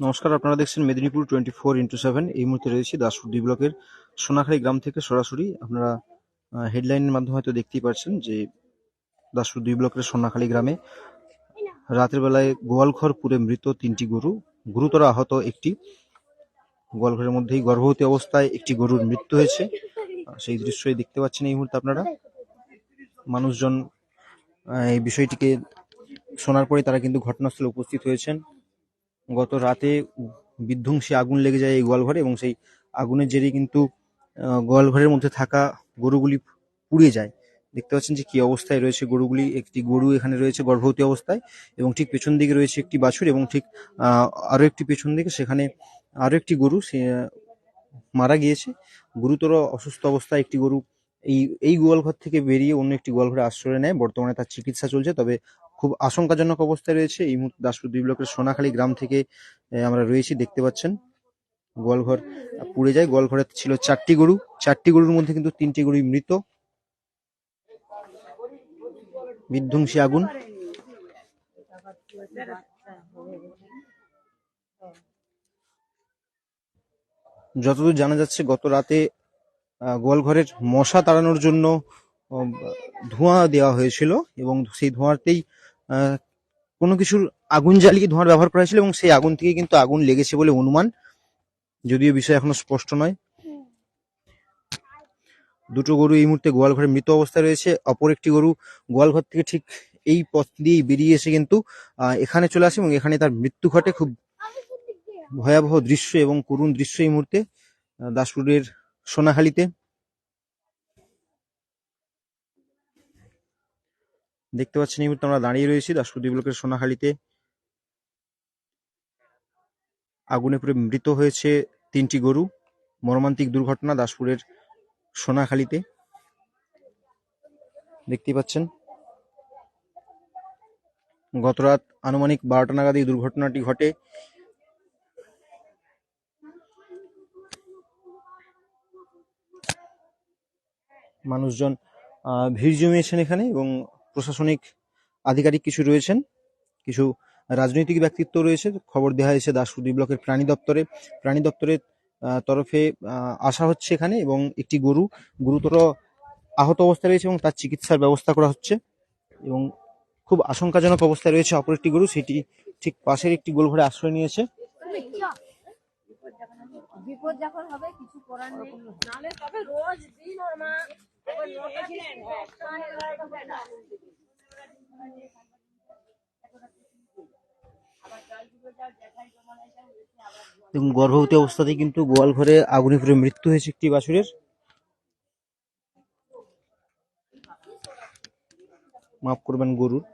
নমস্কার, আপনারা দেখছেন Medinipur twenty four into seven. এই মুহূর্তে রয়েছি দাসপুর দুই ব্লকের সোনাখালী গ্রাম থেকে সরাসরি। আপনারা হেডলাইনের মাধ্যমে হয়তো দেখতেই পাচ্ছেন যে দাসপুর দুই ব্লকের সোনাখালী গ্রামে রাতের বেলায় গোয়ালঘর পুরে মৃত তিনটি গরু। গুরুতর আহত একটি। গোয়ালঘরের মধ্যেই গর্ভবতী অবস্থায় একটি গরুর মৃত্যু হয়েছে। সেই দৃশ্যই দেখতে পাচ্ছেন এই মুহূর্তে আপনারা। মানুষজন এই বিষয়টিকে শোনার পরে তারা কিন্তু ঘটনাস্থলে উপস্থিত হয়েছেন। গত রাতে বিধ্বংসী আগুন লেগে যায় এই গোয়ালঘরে এবং সেই আগুনের জেরে কিন্তু গোয়ালঘরের মধ্যে থাকা গরুগুলি পুড়ে যায়। দেখতে পাচ্ছেন যে কি অবস্থায় রয়েছে গরুগুলি। একটি গরু এখানে রয়েছে গর্ভবতী অবস্থায় এবং ঠিক পেছন দিকে রয়েছে একটি বাছুর এবং ঠিক আহ, আরও একটি পেছন দিকে সেখানে আরও একটি গরু সে মারা গিয়েছে। গুরুতর অসুস্থ অবস্থায় একটি গরু এই এই গোয়ালঘর থেকে বেরিয়ে অন্য একটি গোয়ালঘরে আশ্রয় নেয়। বর্তমানে তার চিকিৎসা চলছে তবে খুব আশঙ্কাজনক অবস্থায় রয়েছে। এই মুহূর্তে দাসপুর দুই ব্লকের সোনাখালী গ্রাম থেকে আমরা রয়েছি, দেখতে পাচ্ছেন। গোয়ালঘর পুড়ে যায়। গোয়ালঘরে ছিল চারটি গরু। চারটি গরুর মধ্যে কিন্তু তিনটি গরুই মৃত। বিধ্বংসী আগুন। যতদূর জানা যাচ্ছে, গত রাতে গোয়ালঘরের মশা তাড়ানোর জন্য ধোঁয়া দেওয়া হয়েছিল এবং সেই ধোঁয়াতেই কোনো কিছুর আগুন জ্বালিয়ে ধোঁয়ার ব্যবহার করা হয়েছিল এবং সেই আগুন থেকে কিন্তু আগুন লেগেছে বলে অনুমান? যদিও বিষয় এখনও স্পষ্ট নয়। দুটো গরু এই মুহূর্তে গোয়াল গোয়ালঘরে মৃত অবস্থায় রয়েছে। অপর একটি গরু গোয়ালঘর থেকে ঠিক এই পথ দিয়েই বেরিয়ে এসে কিন্তু এখানে চলে আসে এবং এখানে তার মৃত্যু ঘটে। খুব ভয়াবহ দৃশ্য এবং করুণ দৃশ্য এই মুহূর্তে দাসপুরের সোনাখালীতে দেখতে পাচ্ছেন, এই মুহূর্তে আমরা দাঁড়িয়ে রয়েছি দাসপুর দুই ব্লকের সোনাখালীতে। আগুনে পুড়ে মৃত হয়েছে তিনটি গরু। মর্মান্তিক দুর্ঘটনা দাসপুরের সোনাখালীতে। দেখতে পাচ্ছেন, গতরাত আনুমানিক বারোটা নাগাদ এই দুর্ঘটনাটি ঘটে। মানুষজন ভিড় জমিয়েছেন এখানে এবং প্রশাসনিক আধিকারিক কিছু রয়েছেন, কিছু রাজনৈতিক ব্যক্তিত্ব রয়েছে। খবর দেওয়া হয়েছে দাসপুর ব্লকের প্রাণী দপ্তরে। প্রাণী দপ্তরের তরফে আসা হচ্ছে এখানে এবং একটি গরু, গুরুতর আহত অবস্থায় রয়েছে এবং তার চিকিৎসার ব্যবস্থা করা হচ্ছে এবং খুব আশঙ্কাজনক অবস্থায় রয়েছে অপর একটি গরু। সেটি ঠিক পাশের একটি গোলঘরে আশ্রয় নিয়েছে। বিপদ যখন হবে, কিছু করার নেই। তবে রোজ দিন গর্ভবতী অবস্থাতেই কিন্তু গোয়াল ঘরে আগুনে পুড়ে মৃত্যু হয়েছে একটি বাছুরের। মাফ করবেন গরুর।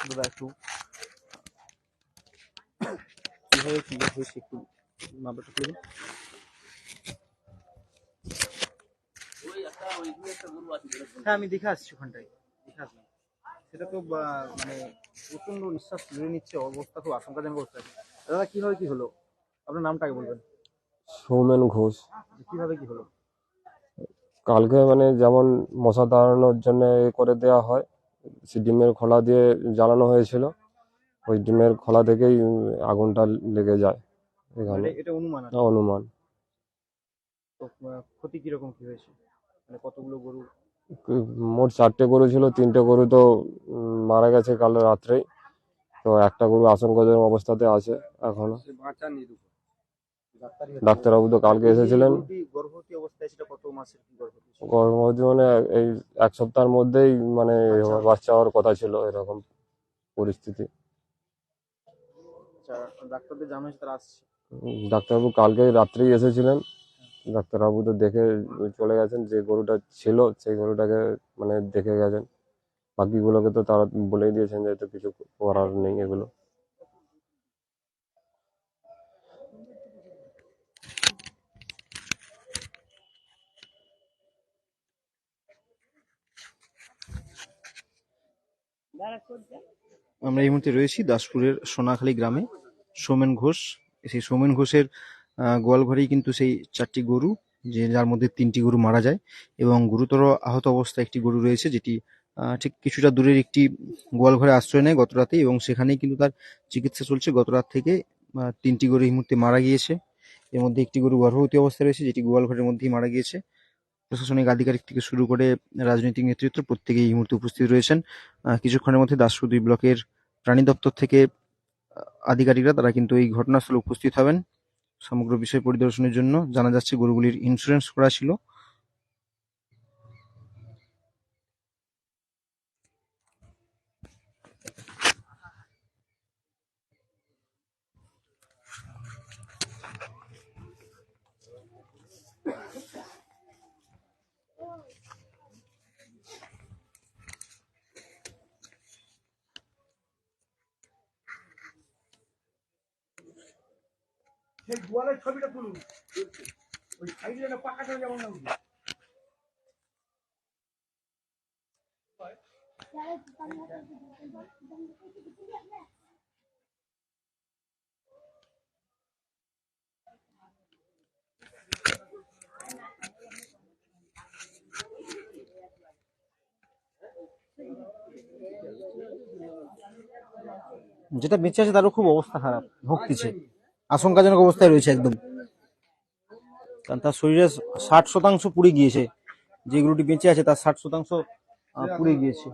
দাদা একটু কীভাবে কি হয়েছে একটু মাপটা খুলে দিন। হ্যাঁ আমি দেখে আসছি ওখানটায়। দেখে আসলাম। সেটা তো বা- মানে প্রচণ্ড নিঃশ্বাস তুলে নিচ্ছে অবস্থা খুব আশঙ্কাজনক অবস্থা। দাদা কীভাবে কি হলো? আপনার নামটা আগে বলবেন। সৌমেন ঘোষ। যে কীভাবে কি হলো? কালকে মানে যেমন মশা তাড়ানোর জন্য এ করে দেওয়া হয় সে ডিমের খোলা দিয়ে জ্বালানো হয়েছিল। ওই ডিমের খোলা থেকেই আগুনটা লেগে যায় এখানে। মানে এটা অনুমান আছে। অনুমান। তো আহ, ক্ষতি কীরকম কি হয়েছে? মানে কতগুলো গরু? মোট চারটে গরু ছিল তিনটে গরু তো উম, মারা গেছে কাল রাত্রেই। তো একটা গরু আশঙ্কাজনক অবস্থাতে আছে এখনও। ডাক্তারি ডাক্তারবাবু তো কালকে এসেছিলেন। গর্ভবতী অবস্থায় সেটা কত মাসের কি গর্ভবতী মানে এই এক সপ্তাহের মধ্যেই মানে বাচ্চা হওয়ার কথা ছিল এরকম পরিস্থিতি। আচ্ছা ডাক্তারদের তারা আসছে। ডাক্তারবাবু কালকে রাত্রেই এসেছিলেন। ডাক্তারবাবু তো দেখে চলে গেছেন যে গরুটা ছিল সেই গরুটাকে মানে দেখে গেছেন। বাকিগুলোকে তো তারা বলেই দিয়েছেন যে তো কিছু করার নেই এগুলো। আমরা এই মুহূর্তে রয়েছি দাসপুরের সোনাখালী গ্রামে। সোমেন ঘোষ সেই সৌমেন ঘোষের আহ, গোয়ালঘরেই কিন্তু সেই চারটি গরু যে যার মধ্যে তিনটি গরু মারা যায় এবং গুরুতর আহত অবস্থায় একটি গরু রয়েছে যেটি ঠিক কিছুটা দূরের একটি গোয়ালঘরে আশ্রয় নেয় গত রাতে এবং সেখানেই কিন্তু তার চিকিৎসা চলছে। গত রাত থেকে তিনটি গরু এই মুহূর্তে মারা গিয়েছে। এর মধ্যে একটি গরু গর্ভবতী অবস্থায় রয়েছে যেটি গোয়ালঘরের মধ্যেই মারা গিয়েছে। প্রশাসনিক আধিকারিক থেকে শুরু করে রাজনৈতিক নেতৃত্ব প্রত্যেকেই এই মুহূর্তে উপস্থিত রয়েছেন। কিছুক্ষণের মধ্যে দাসপুর দুই ব্লকের প্রাণী দপ্তর থেকে আধিকারিকরা তারা কিন্তু এই ঘটনাস্থলে উপস্থিত হবেন। সমগ্র বিষয় পরিদর্শনের জন্য জানা যাচ্ছে গরুগুলির ইন্স্যুরেন্স করা ছিল। সেই গোয়ালের ছবিটা তুলুন ওই সাইডে একটা পাকাটা যেমন না উঠবে। যেটা বেঁচে আছে তারও খুব অবস্থা খারাপ ভক্তিছে আশঙ্কাজনক অবস্থায় রয়েছে একদম। কারণ তার শরীরে ষাট শতাংশ পুড়ে গিয়েছে। যে গরুটি বেঁচে আছে তার ষাট শতাংশ পুড়ে গিয়েছে।